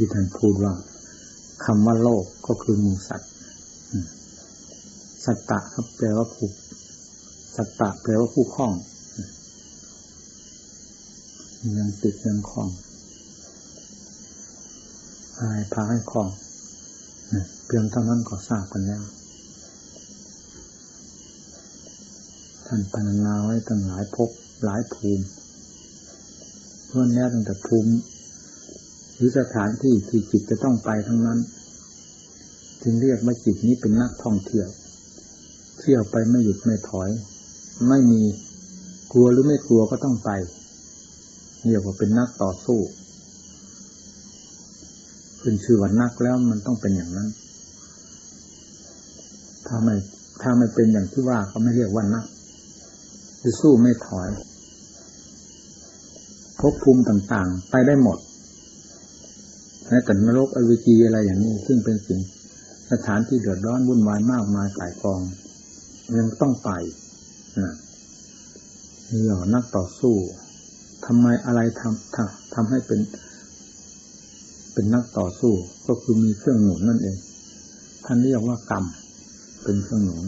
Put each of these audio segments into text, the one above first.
ที่ท่านพูดว่าคำว่าโลกก็คือมูสัตว์สัตตะครับแปลว่าผู้สัตตะแปลว่าผู้คล้องยังติดยังคล้องอะไรพาให้คล้องเพียงเท่านั้นก็ทราบกันแล้วท่านพรรณนาไว้ตั้งหลายภพหลายภูมิเพื่อนแน่ตั้งแต่ภูมิ หรือสถานที่ที่จิตจะต้องไปทั้งนั้น จึงเรียกว่าจิตนี้เป็นนักท่องเที่ยว เที่ยวไปไม่หยุดไม่ถอย ไม่มีกลัวหรือไม่กลัวก็ต้องไปเรียกว่าเป็นนักต่อสู้ขึ้นชื่อว่านักแล้วมันต้องเป็นอย่างนั้น ถ้าไม่ถ้าไม่เป็นอย่างที่ว่าก็ไม่เรียกว่านักคือสู้ไม่ถอยภพภูมิต่างๆ ไปได้หมด แม้แต่นรกอเวจีอะไรอย่างนี้ ซึ่งเป็นสิ่งสถานที่เดือดร้อนวุ่นวายมากมายกายกองยังต้องไปนะนี่หรอนักต่อสู้ทำไมอะไรทำทำทำให้เป็น เป็นนักต่อสู้ ก็คือมีเครื่องหนุนนั่นเอง ท่านเรียกว่ากรรม เป็นเครื่องหนุน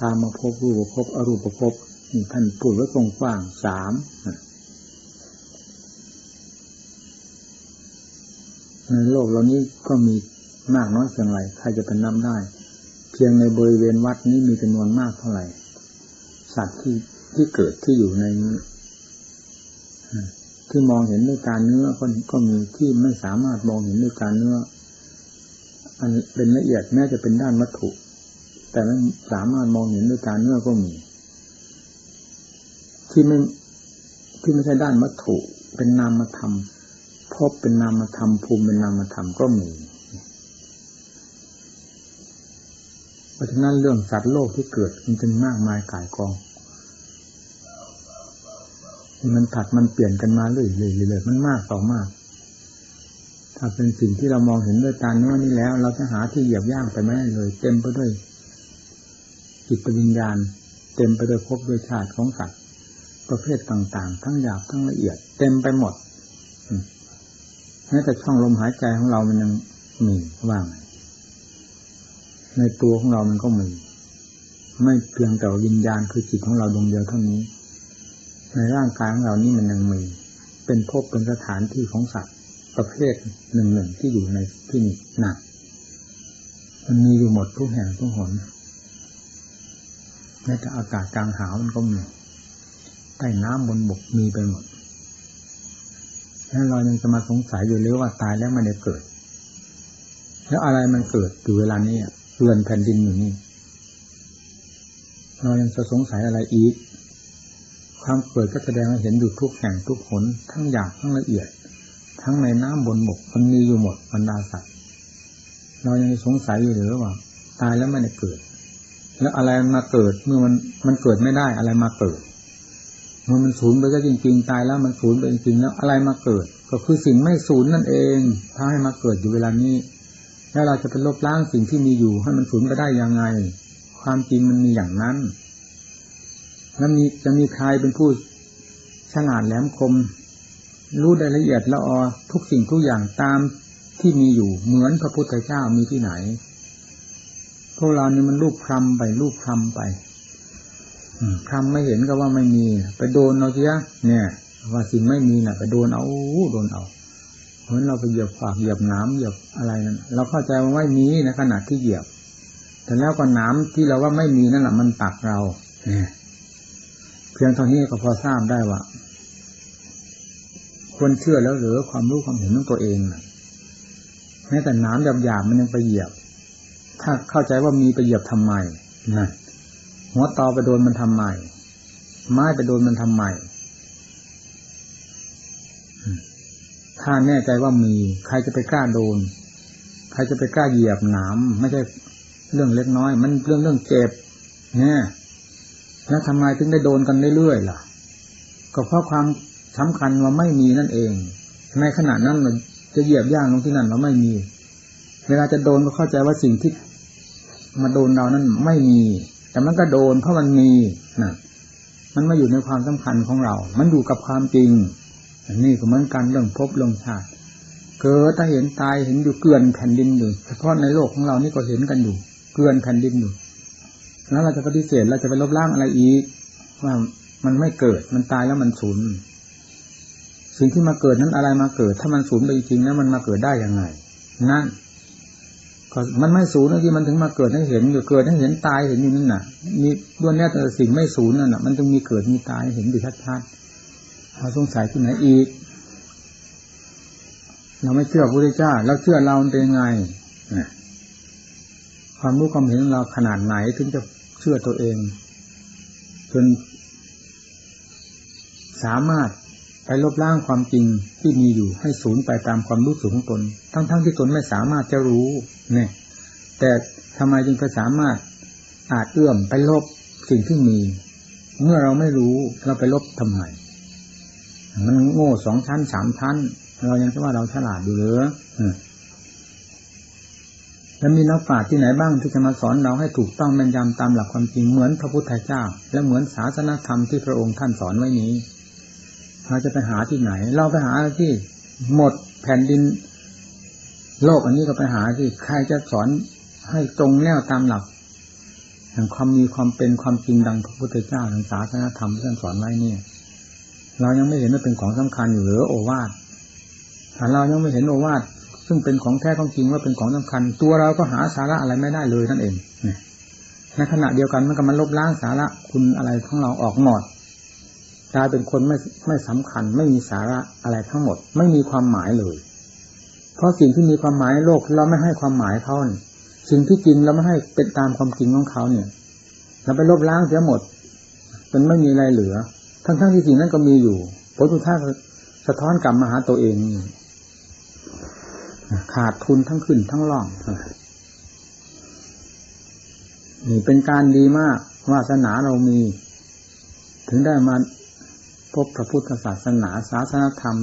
การมาพบรูปภพอรูปภพนี่ท่านพูดไว้กว้างๆสาม ในโลกเรานี้ก็มีมากน้อยเพียงไรใครจะเป็นนับได้ เพียงในบริเวณวัดนี้มีจำนวนมากเท่าไหร่ สัตว์ที่ที่เกิดที่อยู่ในที่มองเห็นด้วยการเนื้อก็ก็มีที่ไม่สามารถมองเห็นด้วยการเนื้อ อันเป็นละเอียดแม้จะเป็นด้านวัตถุ แต่ไม่สามารถมองเห็นด้วยการเนื้อก็มี ที่ไม่ที่ไม่ใช่ด้านวัตถุ เป็นนามธรรม พบเป็นนามธรรมภูมิเป็นนามธรรมก็มี เพราะฉะนั้นเรื่องสัตว์โลกที่เกิดมันจึงมากมายกายกอง มันผัดมันเปลี่ยนกันมาเรื่อยๆเลยมันมากต่อมาก ถ้าเป็นสิ่งที่เรามองเห็นด้วยตาเนื้อนี้แล้ว เราจะหาที่เหยียบย่างไปไม่ได้เลย เต็มไปด้วยจิตวิญญาณ เต็มไปด้วยภพด้วยชาติของสัตว์ประเภทต่างๆ ทั้งหยาบทั้งละเอียด เต็มไปหมด แม้แต่ช่องลมหายใจของเรามันยังมีว่าง ในตัวของเรามันก็มี ไม่เพียงแต่วิญญาณคือจิตของเราดวงเดียวเท่านี้ ในร่างกายของเรานี่มันยังมี เป็นภพเป็นสถานที่ของสัตว์ประเภทหนึ่งหนึ่งที่อยู่ในที่นี้หนักมันมีอยู่หมดทุกแห่งทุกหนแม้แต่อากาศกลางหาวมันก็มีใต้น้ำบนบกมีไปหมด แล้วเรายังจะมาสงสัยอยู่หรือว่าตายแล้วไม่ได้เกิด แล้วอะไรมันเกิดอยู่เวลานี้เรือนแผ่นดินอยู่นี่ เรายังจะสงสัยอะไรอีก ความเกิดก็แสดงให้เห็นอยู่ทุกแห่งทุกหนทั้งหยาบทั้งละเอียด ทั้งในน้ำบนบกมันมีอยู่หมดบรรดาสัตว์เรายังสงสัยอยู่หรือว่า ตายแล้วไม่ได้เกิด แล้วอะไรมาเกิดเมื่อมันมันเกิดไม่ได้อะไรมาเกิด มื่อมันสูญไปก็จริงๆตายแล้วมันสูญไปจริงๆแล้วอะไรมาเกิด ก็คือสิ่งไม่สูญนั่นเองถ้าให้มาเกิดอยู่เวลานี้ แล้วเราจะไปลบล้างสิ่งที่มีอยู่ ให้มันสูญไปได้ยังไง ความจริงมันมีอย่างนั้นแล้วมีจะมีใครเป็นผู้ฉลาดแหลมคม รู้รายละเอียดละออทุกสิ่งทุกอย่างตามที่มีอยู่เหมือนพระพุทธเจ้ามีที่ไหนพวกเรานี่มันรูปคลำไปรูปคลำไป คำไม่เห็นก็ว่าไม่มี ไปโดนเอาเสียเนี่ย ว่าสิ่งไม่มีน่ะ ไปโดนเอาโดนเอาเหมือนเราไปเหยียบฝากเหยียบน้ำเหยียบอะไรนั่นเราเข้าใจว่าไม่มีในขณะที่เหยียบ แต่แล้วก็น้ำที่เราว่าไม่มีนั่นแหละมันตักเราเนี่ยเพียงเท่านี้ก็พอทราบได้ว่าควรเชื่อแล้วหรือความรู้ความเห็นของตัวเองนะแม้แต่น้ำหยาบๆมันยังไปเหยียบ ถ้าเข้าใจว่ามีไปเหยียบทำไมนะ หัวตอไปโดนมันทำไม่ไม้ไปโดนมันทำไม่ถ้าแน่ใจว่ามี ใครจะไปกล้าโดน ใครจะไปกล้าเหยียบหนามไม่ใช่เรื่องเล็กน้อย มันเรื่องเรื่องเจ็บเนี่ยแล้วทำไมถึงได้โดนกันเรื่อยๆล่ะ ก็เพราะความสำคัญว่าไม่มีนั่นเอง ในขณะนั้นมันจะเหยียบย่างลงที่นั่นเราไม่มี เวลาจะโดนก็เข้าใจว่าสิ่งที่มาโดนเรานั้นไม่มี แต่มันก็โดนเพราะมันมีนะมันมาอยู่ในความสำคัญของเรา มันอยู่กับความจริง อันนี้ก็เหมือนกันเรื่องพบเรื่องชาติ เกิดถ้าเห็นตายเห็นอยู่เกลื่อนแผ่นดินอยู่เฉพาะในโลกของเรานี่ก็เห็นกันอยู่ เกลื่อนแผ่นดินอยู่ แล้วเราจะปฏิเสธเราจะไปลบล้างอะไรอีกว่ามันไม่เกิด มันตายแล้วมันสูญสิ่งที่มาเกิดนั้นอะไรมาเกิด ถ้ามันสูญไปจริงแล้วมันมาเกิดได้ยังไง นั่น ก็มันไม่สูญนะที่มันถึงมาเกิดให้เห็นเกิดให้เห็นตายเห็นอยู่นั่นน่ะมีด้วนเนี้แต่สิ่งไม่สูญนั่นน่ะมันจึงมีเกิดมีตายเห็นอยู่ชัดๆเราสงสัยที่ไหนอีก เราไม่เชื่อพระพุทธเจ้าเราเชื่อเราเป็นยังไงความรู้ความเห็นของเราขนาดไหนถึงจะเชื่อตัวเอง จนสามารถไปลบล้างความจริงที่มีอยู่ให้สูญไปตามความรู้สึกของตน ทั้งๆทที่ตนไม่สามารถจะรู้ นี่ยแต่ทำไมจึงไปสามารถอาจเอื้อมไปลบสิ่งที่มี เมื่อเราไม่รู้เราไปลบทำไมมันโง่สองชั้นสามชั้น เรายังคิดว่าเราฉลาดอยู่หรือแล้วมีนักปราชญ์ที่ไหนบ้างที่จะมาสอนเราให้ถูกต้องแม่นยำตามหลักความจริงเหมือนพระพุทธเจ้า และเหมือนศาสนธรรมที่พระองค์ท่านสอนไว้นี้เราจะไปหาที่ไหน เราไปหาที่หมดแผ่นดิน โลกอันนี้ก็ไปหาที่ใครจะสอนให้ตรงแนวตามหลักแห่งความมีความเป็นความจริงดังพระพุทธเจ้าทางศาสนธรรมที่ท่านสอนไว้เนี่ย เรายังไม่เห็นว่าเป็นของสำคัญอยู่หรือโอวาทถ้าเรายังไม่เห็นโอวาทซึ่งเป็นของแท้ของจริงว่าเป็นของสำคัญ ตัวเราก็หาสาระอะไรไม่ได้เลยนั่นเองในขณะเดียวกันมันก็มันลบล้างสาระคุณอะไรของเราออกหมดกลายเป็นคนไม่ไม่สำคัญ ไม่มีสาระอะไรทั้งหมด ไม่มีความหมายเลย เพราะสิ่งที่มีความหมายโลกเราไม่ให้ความหมายเขาสิ่งที่จริงเราไม่ให้เป็นตามความจริงของเขาเนี่ยเราไปลบล้างเสียหมดจนไม่มีอะไรเหลือ ทั้งๆที่สิ่งนั้นก็มีอยู่ผลสุดท้ายสะท้อนกลับมาหาตัวเองขาดทุนทั้งขึ้นทั้งล่องนี่เป็นการดีมากวาสนาเรามี ถึงได้มาพบพระพุทธศาสนาศาสนธรรม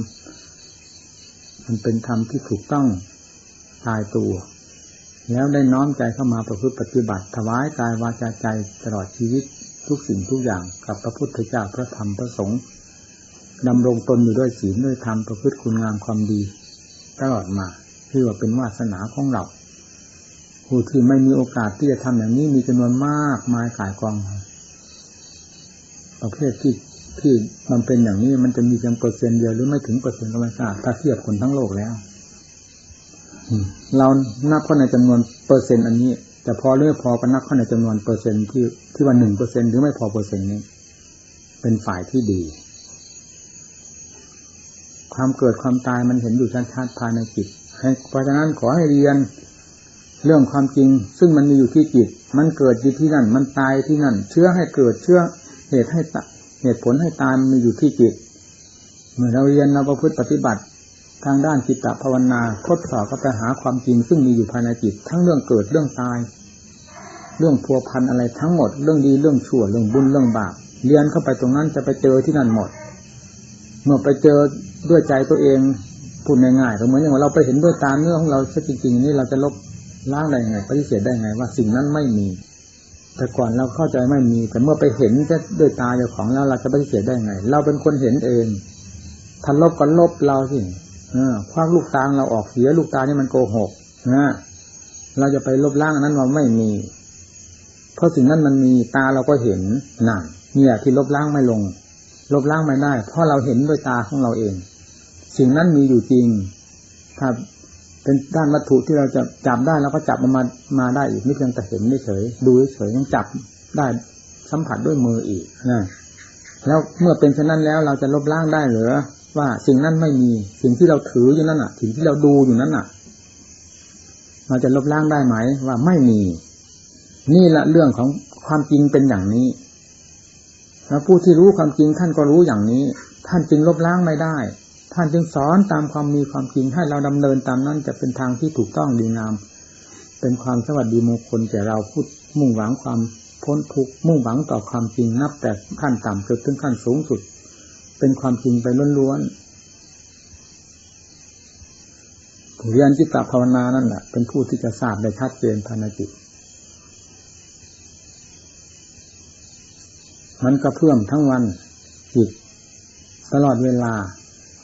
มันเป็นธรรมที่ถูกต้องตายตัว แล้วได้น้อมใจเข้ามาประพฤติปฏิบัติถวายกายวาจาใจตลอดชีวิตทุกสิ่งทุกอย่างกับพระพุทธเจ้าพระธรรมพระสงฆ์ดำรงตนอยู่ด้วยศีลด้วยธรรมประพฤติคุณงามความดี ตลอดมาที่ว่าเป็นวาสนาของเราผู้ที่ไม่มีโอกาสที่จะทำอย่างนี้มีจำนวนมากมายกายกอง ประเภทที่ ที่มันเป็นอย่างนี้มันจะมีเพียงเปอร์เซ็นต์เดียวหรือไม่ถึงเปอร์เซ็นต์ก็ไม่ทราบถ้าเทียบคนทั้งโลกแล้วเรานับเข้าในจำนวนเปอร์เซ็นต์อันนี้ แต่พอเรื่อพอก็นับเข้าในจำนวนเปอร์เซ็นต์ที่ที่ว่าหนึ่งเปอร์เซ็นต์หรือไม่พอเปอร์เซ็นต์นี้ เป็นฝ่ายที่ดี ความเกิดความตายมันเห็นอยู่ชัดๆภายในจิตให้เพราะฉะนั้นขอให้เรียนเรื่องความจริง ซึ่งมันมีอยู่ที่จิต มันเกิดอยู่ที่นั่น มันตายที่นั่น เชื้อให้เกิดเชื้อเหตุให้ต เหตุผลให้ตายมันมีอยู่ที่จิต เมื่อเราเรียนเราประพฤติปฏิบัติ ทางด้านจิตตภาวนาทดสอบกับไปหาความจริงซึ่งมีอยู่ภายในจิต ทั้งเรื่องเกิดเรื่องตาย เรื่องพัวพันอะไรทั้งหมด เรื่องดีเรื่องชั่วเรื่องบุญเรื่องบาปเรียนเข้าไปตรงนั้นจะไปเจอที่นั่นหมด เมื่อไปเจอด้วยใจตัวเองพูดง่ายๆก็เหมือนอย่างเราไปเห็นด้วยตาเนื้อของเราซะจริงๆนี่เราจะลบล้างได้ไงปฏิเสธได้ไงว่าสิ่งนั้นไม่มี แต่ก่อนเราเข้าใจไม่มี แต่เมื่อไปเห็นจะด้วยตาเจ้าของแล้วเราจะปฏิเสธได้ไง เราเป็นคนเห็นเองทันลบก็ลบเราสิคว้าลูกตาเราออกเสียลูกตานี่มันโกหกนะเราจะไปลบล้างนั้นว่าไม่มี เพราะสิ่งนั้นมันมีตาเราก็เห็นนั่นเนี่ยที่ลบล้างไม่ลง ลบล้างไม่ได้ เพราะเราเห็นด้วยตาของเราเอง สิ่งนั้นมีอยู่จริงถ้า เป็นด้านวัตถุที่เราจะจับได้เราก็จับมันมามาได้อีกไม่เพียงแต่เห็นไม่เฉยดูเฉยยังจับได้สัมผัสด้วยมืออีกนะแล้วเมื่อเป็นเช่นนั้นแล้วเราจะลบล้างได้หรือว่าสิ่งนั้นไม่มีสิ่งที่เราถืออยู่นั่นอะสิ่งที่เราดูอยู่นั้นอะ เราจะลบล้างได้ไหมว่าไม่มี นี่แหละเรื่องของความจริงเป็นอย่างนี้แล้วผู้ที่รู้ความจริงท่านก็รู้อย่างนี้ ท่านจึงลบล้างไม่ได้ ท่านจึงสอนตามความมีความจริงให้เราดำเนินตามนั้นจะเป็นทางที่ถูกต้องดีงาม เป็นความสวัสดีมงคลแก่เราพูดมุ่งหวังความพ้นทุกข์มุ่งหวังต่อความจริงนับ แต่ขั้นต่ำจนถึงขั้นสูงสุด เป็นความจริงไปล้วนๆผู้เรียนจิตตภาวนานั่นแหละเป็นผู้ที่จะทราบได้ชัดเจนภายในจิตมันกระเพื่อมทั้งวันจิตตลอดเวลา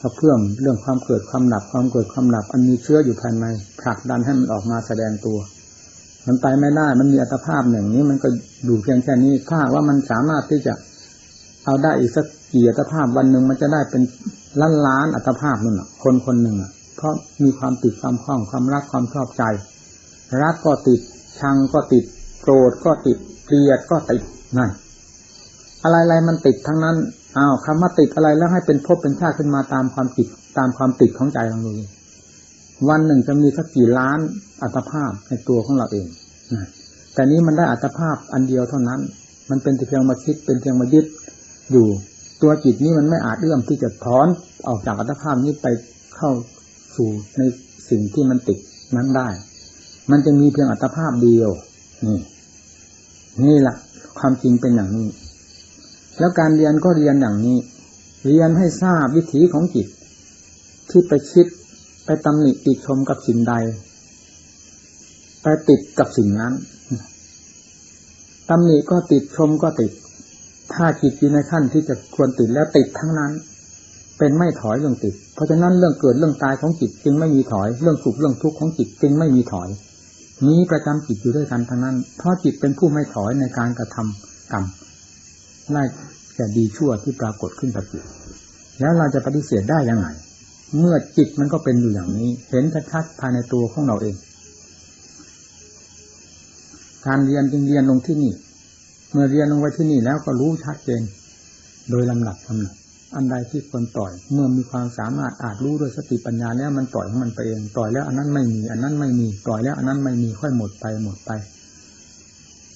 กระเพื่อมเรื่องความเกิดความดับความเกิดความดับอันมีเชื้ออยู่ภายในผลักดันให้มันออกมาแสดงตัว มันไปไม่ได้มันมีอัตภาพหนึ่งนี้มันก็อยู่เพียงแค่นี้ถ้าว่ามันสามารถที่จะเอาได้อีกสักกี่อัตภาพวันหนึ่งมันจะได้เป็นล้านล้านอัตภาพนั่นคนคนหนึ่งเพราะมีความติดความคล้องความรักความชอบใจ รักก็ติดชังก็ติดโกรธก็ติดเกลียดก็ติดนั่น อะไรๆมันติดทั้งนั้นอ้าวคำว่าติดอะไรแล้วให้เป็นภพเป็นชาติขึ้นมาตามความติดตามความติดของใจของเราวันหนึ่งจะมีสักกี่ล้านอัตภาพในตัวของเราเองนะแต่นี้มันได้อัตภาพอันเดียวเท่านั้น มันเป็นเพียงมาคิดเป็นเพียงมายึดอยู่ตัวจิตนี้มันไม่อาจเอื้อมที่จะถอนออกจากอัตภาพนี้ไปเข้าสู่ในสิ่งที่มันติดนั้นได้ มันจะมีเพียงอัตภาพเดียว นี่ นี่แหละความจริงเป็นอย่างนี้ แล้วการเรียนก็เรียนอย่างนี้ เรียนให้ทราบวิถีของจิต ที่ไปคิดไปตำหนิติชมกับสิ่งใด ไปติดกับสิ่งนั้นตำหนิก็ติดชมก็ติด ถ้าจิตอยู่ในขั้นที่จะควรติดแล้วติดทั้งนั้น เป็นไม่ถอยเรื่องติด เพราะฉะนั้นเรื่องเกิดเรื่องตายของจิตจึงไม่มีถอย เรื่องสุขเรื่องทุกข์ของจิตจึงไม่มีถอย นี้ประจำจิตอยู่ด้วยกันทั้งนั้น เพราะจิตเป็นผู้ไม่ถอยในการกระทำกรรม ไล่แต่ดีชั่วที่ปรากฏขึ้นกับจิตแล้วเราจะปฏิเสธได้ยังไง เมื่อจิตมันก็เป็นอยู่อย่างนี้ เห็นชัดๆภายในตัวของเราเองการเรียนจึงเรียนลงที่นี่ เมื่อเรียนลงไว้ที่นี่แล้วก็รู้ชัดเจน โดยลำดับลำดับอันใดที่ควรปล่อย เมื่อมีความสามารถอาจรู้ด้วยสติปัญญาแล้วมันปล่อยของมันไปเองปล่อยแล้วอันนั้นไม่มี อันนั้นไม่มีปล่อยแล้วอันนั้นไม่มีค่อยหมดไปหมดไป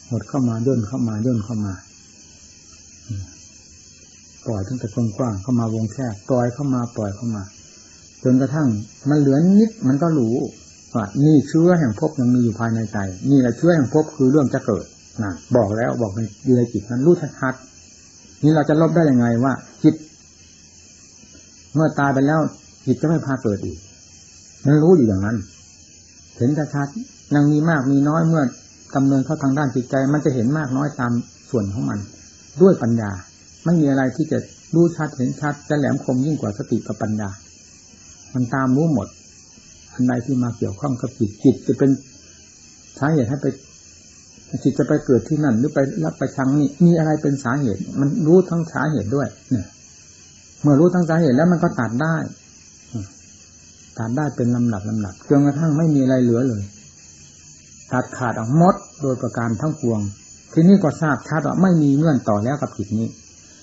หมดเข้ามาย่นเข้ามาย่นเข้ามา ปล่อยตั้งแต่กว้างเข้ามาวงแคบปล่อยเข้ามาปล่อยเข้ามา จนกระทั่งมันเหลือนิดมันก็รู้ว่านี่เชื้อแห่งภพยังมีอยู่ภายในใจนี่แหละเชื้อแห่งภพคือเรื่องจะเกิดนะบอกแล้วบอกในอยู่ในจิตนั้นรู้ชัดๆนี่เราจะลบได้ยังไงว่า จิต เมื่อตายไปแล้วจิตจะไม่พาเกิดอีกมันรู้อยู่อย่างนั้น เห็นชัดยังมีมากมีน้อยเมื่อดำเนินเข้าทางด้านจิตใจ มันจะเห็นมากน้อยตามส่วนของมัน ด้วยปัญญา ไม่มีอะไรที่จะรู้ชัดเห็นชัดจะแหลมคมยิ่งกว่าสติกับปัญญา มันตามรู้หมด อันใดที่มาเกี่ยวข้องกับจิตจิตจะเป็นสาเหตุให้ไปจิตจะไปเกิดที่นั่น หรือไปรับไปชังนี่มีอะไรเป็นสาเหตุ มันรู้ทั้งสาเหตุด้วยเนี่ยเมื่อรู้ทั้งสาเหตุแล้วมันก็ตัดได้ตัดได้เป็นลำดับลำดับจนกระทั่งไม่มีอะไรเหลือเลยตัดขาดออกหมดโดยประการทั้งปวง ทีนี้ก็ทราบชัดว่าไม่มีเงื่อนต่อแล้วกับจิตนี้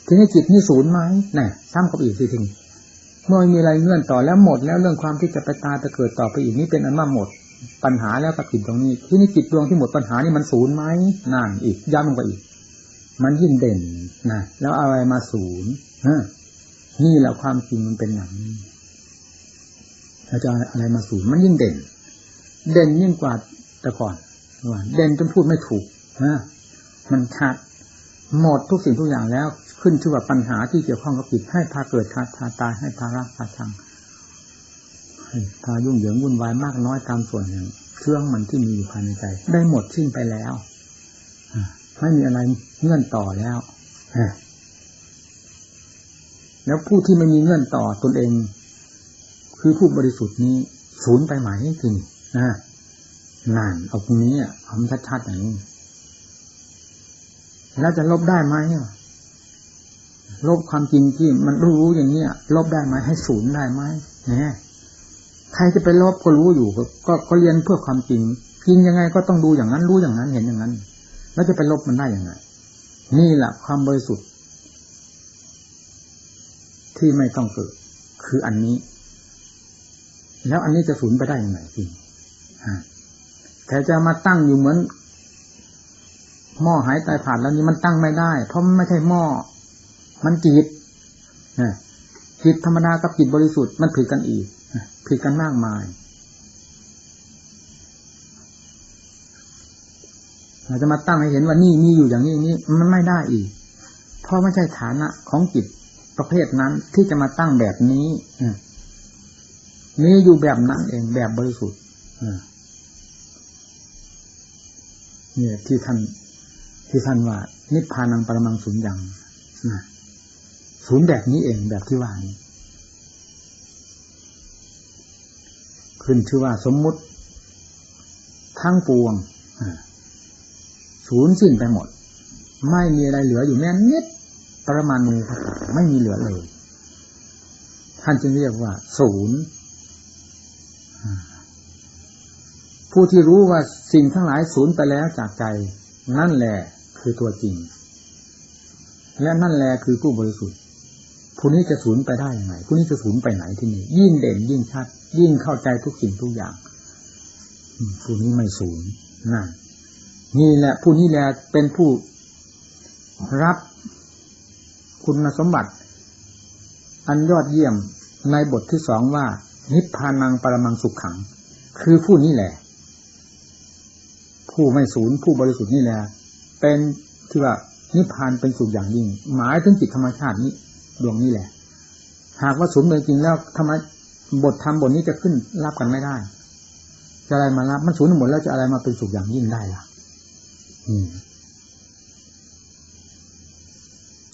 ทีนี้จิตนี่ศูนย์ไหมนี่ซ้ำกับอีกทีถึงเมื่อมีอะไรเงื่อนต่อแล้วหมด แล้วเรื่องความที่จะไปตายไปเกิดต่อไปอีกนี้เป็นอันมาหมด ปัญหาแล้วกับจิตตรงนี้ ที่นี่จิตดวงที่หมดปัญหานี่มันศูนย์ไหมนั่นอีกย้ำลงไปอีก มันยิ่งเด่นนะแล้วอะไรมาศูนย์นี่แหละความจริงมันเป็นอย่างนี้เราจะอะไรมาศูนย์มันยิ่งเด่น เด่นยิ่งกว่าแต่ก่อนว่าเด่นจนพูดไม่ถูกนะมันชัดหมดทุกสิ่งทุกอย่างแล้ว ขึ้นชื่อว่าปัญหาที่เกี่ยวข้องกับจิตให้พาเกิดพาพาตายให้พารักพาชังให้พายุ่งเหยิงวุ่นวายมากน้อยตามส่วนอย่างเครื่องมันที่มีอยู่ภายในใจ ได้หมดสิ้นไปแล้วไม่มีอะไรเงื่อนต่อแล้วแล้วผู้ที่ไม่มีเงื่อนต่อตนเอง คือผู้บริสุทธิ์นี้ศูนย์ไปไหมจริงนะนานเอาตรงนี้อะทำชัดๆอย่างนี้แล้วจะลบได้ไหม ลบความจริงที่มันรู้อย่างนี้ลบได้ไหมให้ศูนย์ได้ไหมเนี่ยใครจะไปลบก็รู้อยู่ก็ก็เรียนเพื่อความจริงจริงยังไงก็ต้องดูอย่างนั้นรู้อย่างนั้นเห็นอย่างนั้น แล้วจะไปลบมันได้อย่างไงนี่แหละความบริสุทธิ์ ที่ไม่ต้องเกิด คืออันนี้ แล้วอันนี้จะสูญไปได้ยังไงจริงแต่จะมาตั้งอยู่เหมือน หม้อหายตายผ่านแล้วนี่มันตั้งไม่ได้ เพราะมันไม่ใช่หม้อ มันจิตจิตธรรมดากับจิตบริสุทธิ์มันผิดกันอีกผิดกันมากมายเราจะมาตั้งให้เห็นว่านี่มีอยู่อย่างนี้นี้มันไม่ได้อีก เพราะไม่ใช่ฐานะของจิตประเภทนั้นที่จะมาตั้งแบบนี้นี่อยู่แบบนั้นเองแบบบริสุทธิ์เนี่ยที่ท่านที่ท่านว่า นิพพานังปรมังสุญญ์ยังนะ ศูนย์แบบนี้เองแบบที่ว่านี้ขึ้นชื่อว่าสมมุติ ทั้งปวงศูนย์สิ้นไปหมด ไม่มีอะไรเหลืออยู่แม้นิดปรมาณูไม่มีเหลือเลย ท่านจึงเรียกว่า ศูนย์ผู้ที่รู้ว่าสิ่งทั้งหลายศูนย์ไปแล้วจากใจ นั่นแหละคือตัวจริง และนั่นแหละคือผู้บริสุทธิ์ ผู้นี้จะศูนย์ไปได้ยังไงผู้นี้จะศูนย์ไปไหนที่นี่ ยิ่งเด่นยิ่งชัด ยิ่งเข้าใจทุกสิ่งทุกอย่างผู้นี้ไม่ศูนย์นั่นนี่แหละ ผู้นี้แหละเป็นผู้รับคุณสมบัติ อันยอดเยี่ยมในบทที่สองว่า นิพพานังปรมังสุขขัง คือผู้นี้แหละ ผู้ไม่ศูนย์ผู้บริสุทธิ์นี่แหละเป็นที่ว่านิพพานเป็นสุขอย่างยิ่ง หมายถึงจิตธรรมชาตินี้ ดวงนี้แหละ หากว่าศูนย์จริงแล้วทำไมบทธรรมบทนี้จะขึ้นรับกันไม่ได้ จะอะไรมารับ มันศูนย์หมดแล้วจะอะไรมาเป็นสุขอย่างยิ่งได้ล่ะ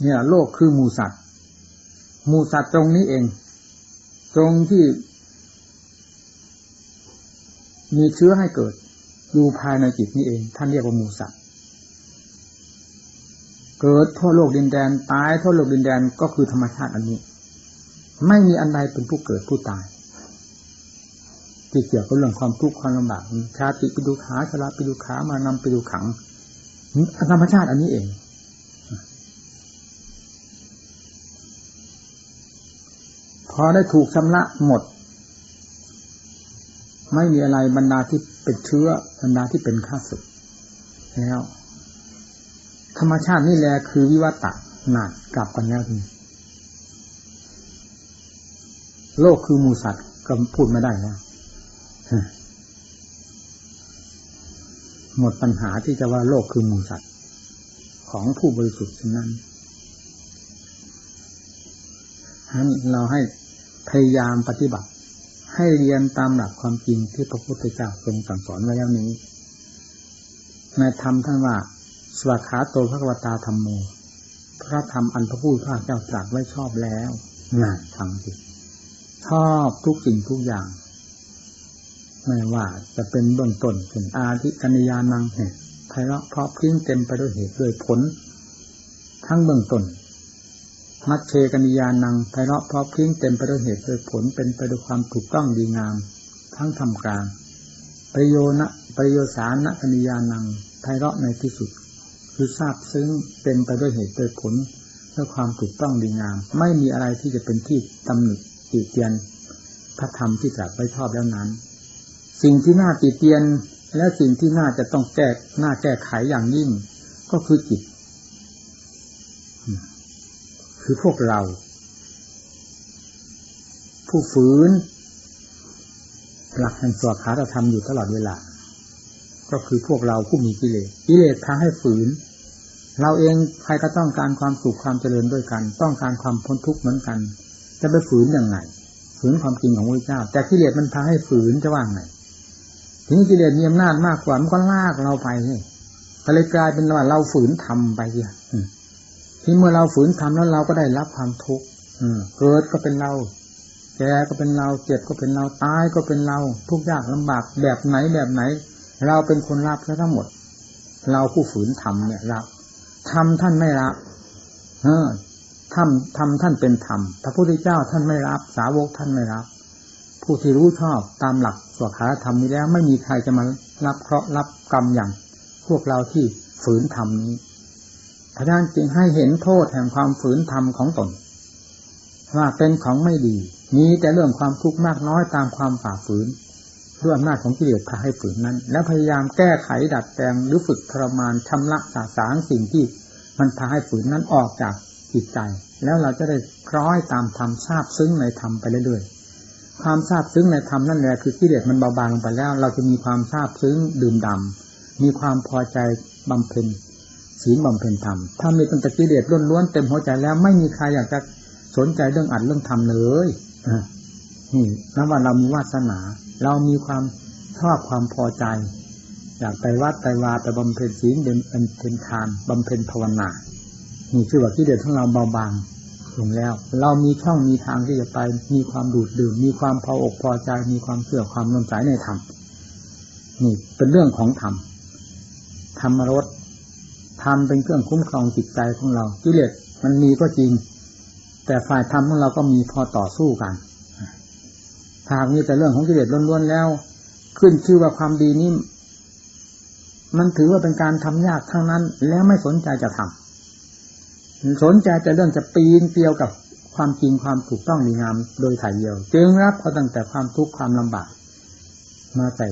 เนี่ย โลกคือมูสัตว์มูสัตว์ตรงนี้เอง ตรงที่มีเชื้อให้เกิดอยู่ภายในจิตนี้เอง ท่านเรียกว่ามูสัตว์ เกิดทั่วโลกดินแดนตายทั่วโลกดินแดนก็คือธรรมชาติอันนี้ ไม่มีอันใดเป็นผู้เกิดผู้ตายที่เกี่ยวกับเรื่องความทุกข์ความลำบากชาติปิดุขาชราปิดุขามานำปิดุขังธรรมชาติอันนี้เอง พอได้ถูกชำระหมด ไม่มีอะไรบรรดาที่เป็นเชื้อบรรดาที่เป็นข้าศึกแล้ว ธรรมชาตินี่แหละคือวิวัตะหนักกลับกันแล้วทีโลกคือมูสัตว์ก็พูดไม่ได้แล้วหมดปัญหาที่จะว่าโลกคือมูสัตว์ของผู้บริสุทธิ์ฉะนั้นฉะนั้นเราให้พยายามปฏิบัติ ให้เรียนตามหลักความจริงที่พระพุทธเจ้าทรงสั่งสอนไว้แล้วนี้ในธรรมท่านว่า สวากขาโตพระกวตาธรรมโม พระธรรมอันพระผู้พระเจ้าตรัสไว้ชอบแล้วงานทำสิชอบทุกสิ่งทุกอย่าง ไม่ว่าจะเป็นเบื้องต้นถึงอาทิกัญญานังเหตุไพเราะเพราะพิ้งเต็มไปด้วยเหตุด้วยผล ทั้งเบื้องต้นมัชเชกัญญานังไพเราะเพราะพิ้งเต็มไปด้วยเหตุด้วยผลเป็นไปด้วยความถูกต้องดีงาม ทั้งทำกลางประโยนะประโยสานะกัญญานังไพเราะในที่สุด คือทราบซึ้งเต็มไปด้วยเหตุด้วยผลด้วยความถูกต้องดีงาม ไม่มีอะไรที่จะเป็นที่ตำหนิติเตียนพระธรรมที่ตรัสไว้ชอบแล้วนั้น สิ่งที่น่าติเตียนและสิ่งที่น่าจะต้องแก้น่าแก้ไขอย่างยิ่ง ก็คือจิต คือพวกเรา ผู้ฝืน หลักแห่งสวดคาธรรมอยู่ตลอดเวลา ก็คือพวกเราผู้มีกิเลสกิเลสพาให้ฝืน เราเองใครก็ต้องการความสุขความเจริญด้วยกัน ต้องการความพ้นทุกข์เหมือนกัน จะไปฝืนอย่างไงฝืนความจริงของพระเจ้า แต่กิเลสมันพาให้ฝืนจะว่างไงถึงกิเลสมีอำนาจมากกว่ามันก็ลากเราไปนี่ก็เลยกลายเป็นว่าเราฝืนทำไปเสียที่เมื่อเราฝืนทำแล้วเราก็ได้รับความทุกข์เกิดก็เป็นเราแก่ก็เป็นเราเจ็บก็เป็นเราตายก็เป็นเรา ทุกยากลำบากแบบไหนแบบไหน เราเป็นคนรับแล้วทั้งหมด เราผู้ฝืนทำเนี่ยรับ ทำท่านไม่รับเออทำทำท่านเป็นธรรมพระพุทธเจ้าท่านไม่รับ สาวกท่านไม่รับ ผู้ที่รู้ชอบตามหลักสวดคาธรรมนี้แล้ว ไม่มีใครจะมารับเคราะห์รับกรรมอย่าง พวกเราที่ฝืนธรรมนี้พระนั้นจึงให้เห็นโทษแห่งความฝืนธรรมของตนว่าเป็นของไม่ดีมีแต่เรื่องความทุกข์มากน้อยตามความฝ่าฝืน ด้วยอำนาจของกิเลสพาให้ฝืนนั้น แล้วพยายามแก้ไขดัดแปลงหรือฝึกทรมานชำระสาสางสิ่งที่มันพาให้ฝืนนั้นออกจากจิตใจ แล้วเราจะได้คล้อยตามธรรมทราบซึ้งในธรรมไปเรื่อยๆความทราบซึ้งในธรรมนั่นแหละคือกิเลสมันเบาบางลงไปแล้ว เราจะมีความทราบซึ้งดื่มดำมีความพอใจบำเพ็ญศีลบำเพ็ญธรรมถ้ามีตั้งแต่กิเลสล้วนๆเต็มหัวใจแล้วไม่มีใครอยากจะสนใจเรื่องอัดเรื่องทำเลยนี่นับว่าเรามีวาสนา เรามีความชอบความพอใจ อยากไปวัดไปวาไปบำเพ็ญศีลเดินเป็นทานบำเพ็ญภาวนานี่ชื่อว่ากิเลสของเราเบาบางลงแล้ว เรามีช่องมีทางที่จะไป มีความดูดดื่ม มีความพออกพอใจ มีความเชื่อความน้มใจในธรรมนี่เป็นเรื่องของธรรมธรรมรสธรรมเป็นเครื่องคุ้มครองจิตใจของเรากิเลสมันมีก็จริง แต่ฝ่ายธรรมของเราก็มีพอต่อสู้กัน หากมีแต่เรื่องของกิเลสล้วนๆแล้ว ขึ้นชื่อว่าความดีนี้มันถือว่าเป็นการทำยากทั้งนั้น แล้วไม่สนใจจะทำสนใจแต่เรื่องจะปีนเปียวกับความจริงความถูกต้องดีงามโดยถ่ายเดียว จึงรับเอาตั้งแต่ความทุกข์ความลำบาก มาใส่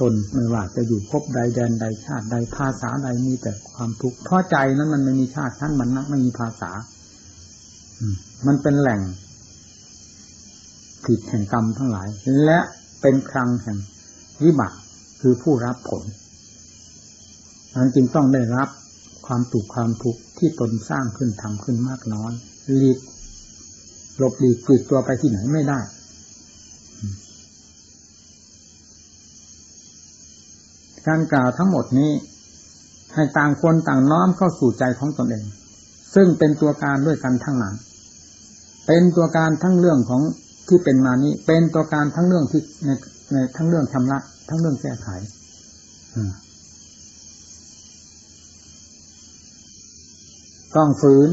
ตนไม่ว่าจะอยู่ภพใดแดนใดชาติใดภาษาใดมีแต่ความทุกข์เพราะใจนั้นมันไม่มีชาติท่านมันนักไม่มีภาษาอืมันเป็นแหล่ง ผิดแห่งกรรมทั้งหลาย และเป็นครังแห่งวิบากคือผู้รับผลนั้นจึงต้องได้รับความตุกความทุกข์ที่ตนสร้างขึ้นทำขึ้นมากน้อยหลีกหลบหลีกปลีกตัวไปที่ไหนไม่ได้ การกล่าวทั้งหมดนี้ ให้ต่างคนต่างน้อมเข้าสู่ใจของตนเอง ซึ่งเป็นตัวการด้วยกันทั้งนั้นเป็นตัวการทั้งเรื่องของ ที่เป็นมานี้ เป็นตัวการทั้งเรื่องที่ในในทั้งเรื่องชำระทั้งเรื่องแก้ไขต้องฝืน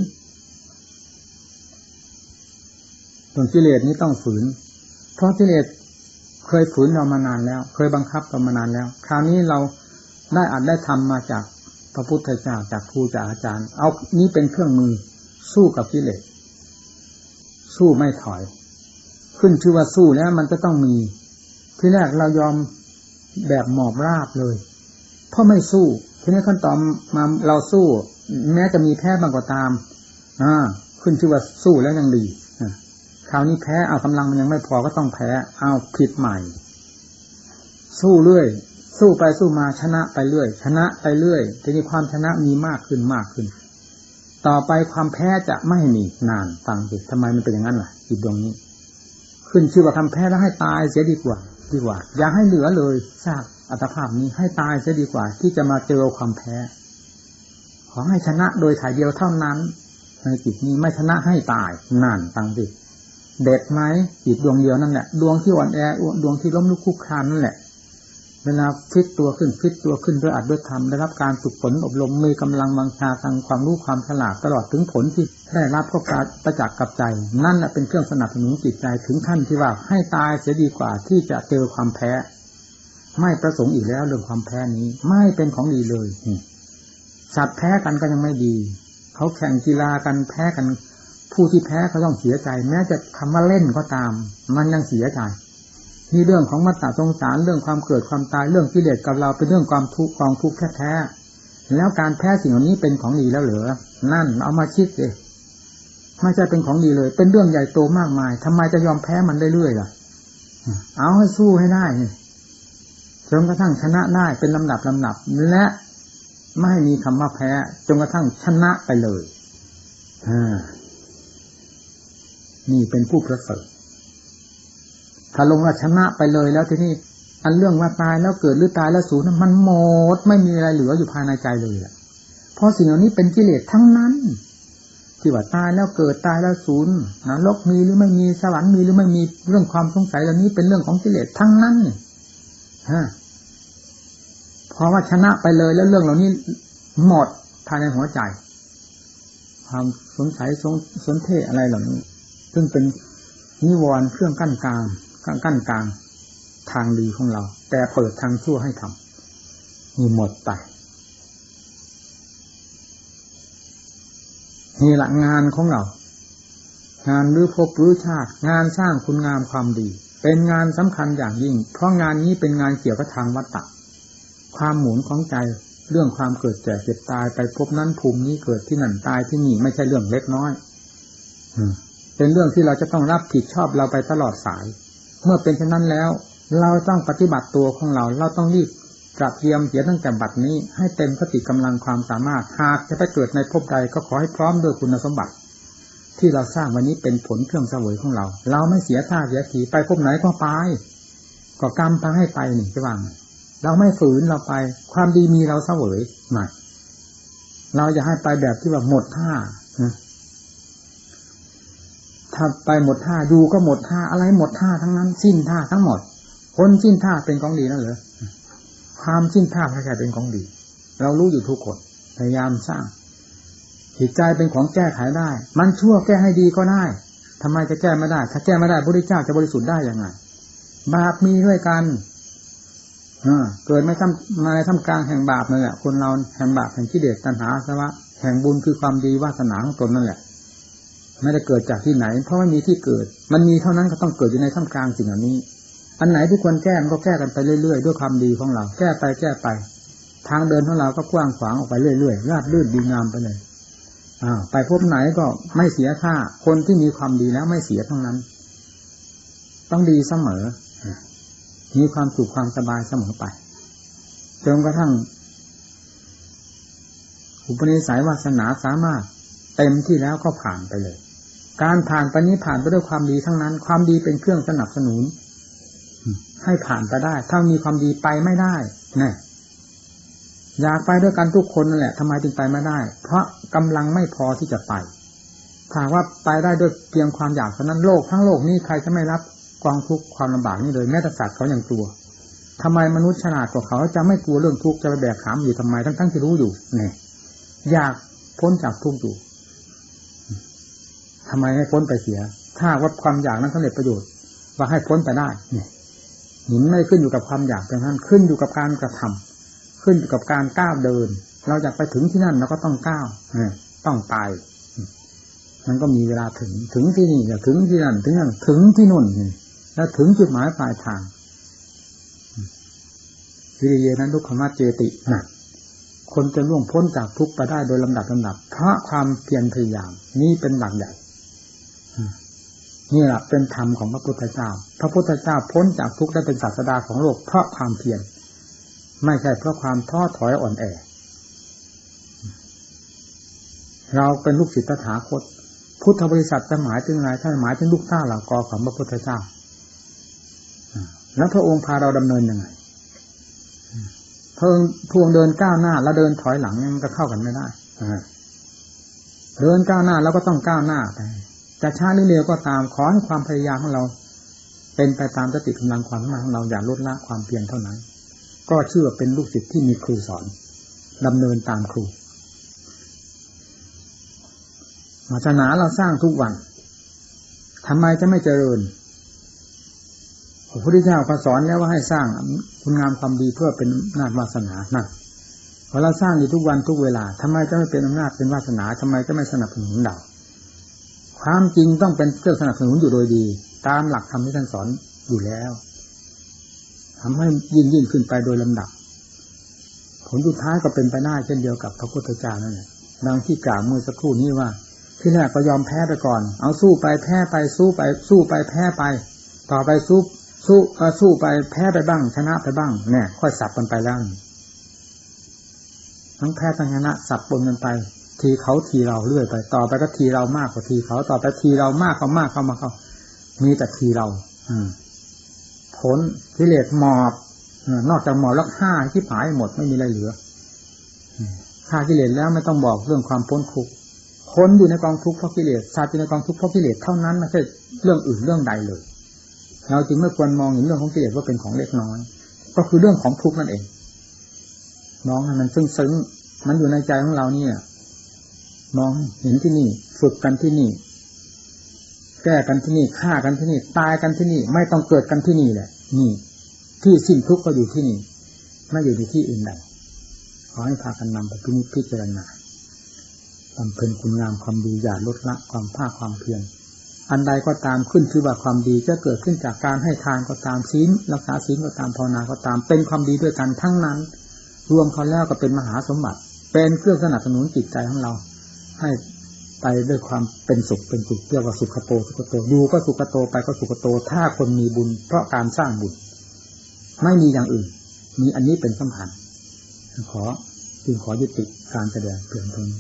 ตัวกิเลสนี้ต้องฝืน เพราะกิเลสเคยฝืนเรามานานแล้ว เคยบังคับเรามานานแล้ว คราวนี้เราได้อัดได้ทำมาจากพระพุทธเจ้าจากครูจากอาจารย์ เอานี้เป็นเครื่องมือสู้กับกิเลสสู้ไม่ถอย ขึ้นชื่อว่าสู้แล้วมันจะต้องมี ที่แรกเรายอมแบบหมอบราบเลย เพราะไม่สู้ ทีนี้ขั้นตอนมาเราสู้ แม้จะมีแพ้บางก็ตาม อ่า ขึ้นชื่อว่าสู้แล้วยังดีคราวนี้แพ้เอากำลังมันยังไม่พอก็ต้องแพ้เอาผิดใหม่ สู้เรื่อย สู้ไปสู้มาชนะไปเรื่อย ชนะไปเรื่อยทีนี้ความชนะมีมากขึ้นมากขึ้น ต่อไปความแพ้จะไม่มีนานฟังสิทำไมมันเป็นอย่างนั้นล่ะจิตดวงนี้ ขึ้นชื่อว่าทำแพ้แล้วให้ตายเสียดีกว่า ดีกว่า อย่าให้เหลือเลยทราบอัตภาพนี้ให้ตายเสียดีกว่า ที่จะมาเจอความแพ้ ขอให้ชนะโดยถ่ายเดียวเท่านั้น ในจิตนี้ไม่ชนะให้ตายนานฟังสิเด็ดไหมจิตดวงเดียวนั่นแหละดวงที่อ่อนแอดวงที่ล้มลุกคุกคานนั่นแหละ เวลาฟิตตัวขึ้นฟิตตัวขึ้นด้วยอัดด้วยธรรมได้รับการฝึกฝนอบรมมีกำลังวังชาทางความรู้ความฉลาดตลอดถึงผลที่ได้รับก็การประจักษ์กับใจ นั่นแหละเป็นเครื่องสนับสนุนจิตใจถึงขั้นที่ว่าให้ตายเสียดีกว่าที่จะเจอความแพ้ ไม่ประสงค์อีกแล้วเรื่องความแพ้นี้ไม่เป็นของดีเลยสัตว์แพ้กันก็ยังไม่ดี เขาแข่งกีฬากันแพ้กัน ผู้ที่แพ้เขาต้องเสียใจ แม้จะคำว่าเล่นก็ตาม มันยังเสียใจ นี่เรื่องของมัตตาสงสารเรื่องความเกิดความตายเรื่องกิเลสกับเราเป็นเรื่องความทุกข์กองทุกข์แท้ๆแล้วการแพ้สิ่งเหล่านี้เป็นของดีแล้วเหรอนั่นเอามาคิดเลยไม่ใช่เป็นของดีเลย เป็นเรื่องใหญ่โตมากมายทำไมจะยอมแพ้มันเรื่อยๆล่ะ เอาให้สู้ให้ได้จนกระทั่งชนะได้เป็นลำดับลำดับและไม่มีคำว่าแพ้จนกระทั่งชนะไปเลยอ่านี่เป็นผู้ประเสริฐ ถ้าลงว่าชนะไปเลยแล้วทีนี้อันเรื่องว่าตายแล้วเกิดหรือตายแล้วสูญมันหมดไม่มีอะไรเหลืออยู่ภายในใจเลยแหละเพราะสิ่งเหล่านี้เป็นกิเลสทั้งนั้น ที่ว่าตายแล้วเกิดตายแล้วสูญนรกมีหรือไม่มีสวรรค์มีหรือไม่มีเรื่องความสงสัยเหล่านี้เป็นเรื่องของกิเลสทั้งนั้นฮะเพราะว่าชนะไปเลยแล้วเรื่องเหล่านี้หมดภายในหัวใจ ความสงสัยสงสนเทอะไรเหล่านี้ ซึ่งเป็นนิวรณ์เครื่องกั้นกลาง กั้นกั้นกลางทางดีของเรา แต่เปิดทางชั่วให้ทำมีหมดไปนี่หละงานของเรา งานรือพบรือชาติ งานสร้างคุณงามความดี เป็นงานสำคัญอย่างยิ่ง เพราะงานนี้เป็นงานเกี่ยวกับทางวัตตะความหมุนของใจเรื่องความเกิดแก่เจ็บตายไปพบนั้นภูมินี้เกิดที่นั่นตายที่นี่ไม่ใช่เรื่องเล็กน้อยเป็นเรื่องที่เราจะต้องรับผิดชอบเราไปตลอดสาย เมื่อเป็นเช่นนั้นแล้ว เราต้องปฏิบัติตัวของเรา เราต้องรีบตระเตรียมเสียตั้งแต่บัดนี้ ให้เต็มสติกำลังความสามารถ หากจะไปเกิดในภพใดก็ขอให้พร้อมด้วยคุณสมบัติ ที่เราสร้างวันนี้เป็นผลเครื่องเสวยของเรา เราไม่เสียท่าเสียทีไปภพไหนก็ไปก็กรรมพาให้ไปนี่จะว่างเราไม่ฝืนเราไป ความดีมีเราเสวยหน่อยเราอย่าให้ไปแบบที่ว่าหมดท่า ถ้าไปหมดท่าดูก็หมดท่าอะไรหมดท่าทั้งนั้น สิ้นท่าทั้งหมดคนสิ้นท่าเป็นของดีนั่นเหรอความสิ้นท่าแค่เป็นของดี เรารู้อยู่ทุกคนพยายามสร้างจิตใจเป็นของแก้ไขได้ มันชั่วแก้ให้ดีก็ได้ทำไมจะแก้ไม่ได้ ถ้าแก้ไม่ได้พระพุทธเจ้าจะบริสุทธิ์ได้ยังไงบาปมีด้วยกันเกิดไม่ทำมาในท่ามกลางแห่งบาปนั่นแหละคนเราแห่งบาปแห่งกิเลสตัณหาสวะแห่งบุญคือความดีวาสนาของตนนั่นแหละ ไม่ได้เกิดจากที่ไหน เพราะไม่มีที่เกิด มันมีเท่านั้นก็ต้องเกิดอยู่ในท่ามกลางสิ่งเหล่านี้ อันไหนที่ควรแก้มันก็แก้กันไปเรื่อยๆ ด้วยความดีของเรา แก้ไปแก้ไป ทางเดินของเราก็กว้างขวางออกไปเรื่อยๆ ราบรื่นดีงามไปเลยอ้าวไปพบไหนก็ไม่เสียค่า คนที่มีความดีแล้วไม่เสียทั้งนั้น ต้องดีเสมอ มีความสุขความสบายเสมอไปจนกระทั่ง อุปนิสัยวาสนาสามารถเต็มที่แล้วก็ผ่านไปเลย การผ่านไปนี้ผ่านไปด้วยความดีทั้งนั้น ความดีเป็นเครื่องสนับสนุน ให้ผ่านไปได้ ถ้ามีความดีไปไม่ได้นี่อยากไปด้วยกันทุกคนนั่นแหละทำไมจึงไปไม่ได้ เพราะกำลังไม่พอที่จะไปถ้าว่าไปได้ด้วยเพียงความอยากเท่านั้นโลกทั้งโลกนี้ใครจะไม่รับกองทุกข์ความลำบากนี่เลยแม้แต่สัตว์เขายังกลัวทำไมมนุษย์ฉลาดกว่าเขาจะไม่กลัวเรื่องทุกข์จะไปแบกขามอยู่ทำไมทั้งทั้งที่รู้อยู่เนี่ยอยากพ้นจากทุกข์อยู่ ทำไมให้พ้นไปเสีย ถ้าว่าความอยากนั้นสำเร็จประโยชน์ ว่าให้พ้นไปได้เนี่ยหินไม่ขึ้นอยู่กับความอยากเพียงนั้นขึ้นอยู่กับการกระทำขึ้นอยู่กับการก้าวเดิน เราอยากไปถึงที่นั่นเราก็ต้องก้าวต้องไปมันก็มีเวลาถึงถึงที่นี่ถึงที่นั่นถึงนั่นถึงที่นู่นแล้วถึงจุดหมายปลายทางวิริยนั้นทุกขมาเจตินะคนจะล่วงพ้นจากทุกข์ไปได้โดยลำดับลำดับเพราะความเพียรพยายาม นี่เป็นหลักใหญ่ นี่แหละเป็นธรรมของพระพุทธเจ้า พระพุทธเจ้าพ้นจากทุกข์ได้เป็นศาสดาของโลกเพราะความเพียรไม่ใช่เพราะความท้อถอยอ่อนแอ เราเป็นลูกศิษย์ตถาคต พุทธบริษัทจะหมายถึงอะไรท่านหมายถึงลูกต้าเหล่ากอของพระพุทธเจ้า แล้วพระองค์พาเราดำเนินยังไงพระองค์พวงเดินก้าวหน้า แล้วเดินถอยหลังมันก็เข้ากันไม่ได้เดินก้าวหน้าแล้วก็ต้องก้าวหน้าไป จะช้าหรือเร็วก็ตามขอให้ความพยายามของเรา เป็นไปตามสติกำลังความมาของเราอย่าลดละความเพียรเท่านั้น ก็เชื่อเป็นลูกศิษย์ที่มีครูสอนดำเนินตามครูศาสนาเราสร้างทุกวันทำไมจะไม่เจริญพระพุทธเจ้าก็สอนแล้วว่าให้สร้างคุณงามความดีเพื่อเป็นนาจวาสนานั่นพอเราสร้างอยู่ทุกวันทุกเวลาทำไมจะไม่เป็นอำนาจเป็นวาสนาทำไมจะไม่สนับสนุนเรา ความจริงต้องเป็นเครื่องสนับสนุนอยู่โดยดี ตามหลักธรรมที่ท่านสอนอยู่แล้วทำให้ยิ่งยิ่งขึ้นไปโดยลำดับ ผลสุดท้ายก็เป็นไปได้เช่นเดียวกับพระพุทธเจ้านั่นแหละดังที่กล่าวเมื่อสักครู่นี้ว่า ที่แรกก็ยอมแพ้ไปก่อน เอาสู้ไปแพ้ไปสู้ไป สู้ไปแพ้ไป ต่อไปสู้สู้สู้ไปแพ้ไปบ้าง ชนะไปบ้างเนี่ยค่อยสับกันไปแล้วทั้งแพ้ทั้งชนะสับปนกันไป ทีเขาทีเราเรื่อยไป ต่อไปก็ทีเรามากกว่าทีเขาต่อไปทีเรามากเขามากเข้ามาเขามีแต่ทีเรา อืมผลกิเลสหมอบนอกจากหมอบแล้วฆ่าที่ผายหมดไม่มีอะไรเหลือฆ่ากิเลสแล้วไม่ต้องบอกเรื่องความพ้นทุกข์คนอยู่ในกองทุกข์เพราะกิเลสสัตว์อยู่ในกองทุกข์เพราะกิเลสเท่านั้นไม่ใช่เรื่องอื่นเรื่องใดเลย เราจึงไม่ควรมองเห็นเรื่องของกิเลสว่าเป็นของเล็กน้อย ก็คือเรื่องของทุกข์นั่นเองมองให้มันซึ้งซึ้งมันอยู่ในใจของเราเนี่ย มองเห็นที่นี่ ฝึกกันที่นี่ แก้กันที่นี่ฆ่ากันที่นี่ ตายกันที่นี่ ไม่ต้องเกิดกันที่นี่แหละ นี่ ที่สิ้นทุกข์ก็อยู่ที่นี่ ไม่อยู่ในที่อื่นใดขอให้พากันนำไปพิจารณาบำเพ็ญคุณงามความดีอย่าลดละความภาคความเพียรอันใดก็ตามขึ้นคือว่าความดีจะเกิดขึ้นจากการให้ทานก็ตามศีลรักษาศีลก็ตามภาวนาก็ตาม เป็นความดีด้วยกันทั้งนั้น รวมเขาแล้วก็เป็นมหาสมบัติ เป็นเครื่องสนับสนุนจิตใจของเรา ให้ไปด้วยความเป็นสุขเป็นสุขเรียกว่าสุขโตสุขโตดูก็สุขโตไปก็สุขโต ถ้าคนมีบุญ เพราะการสร้างบุญ ไม่มีอย่างอื่น มีอันนี้เป็นสำคัญขอจึงขอยุติการแสดงเพียงเท่านี้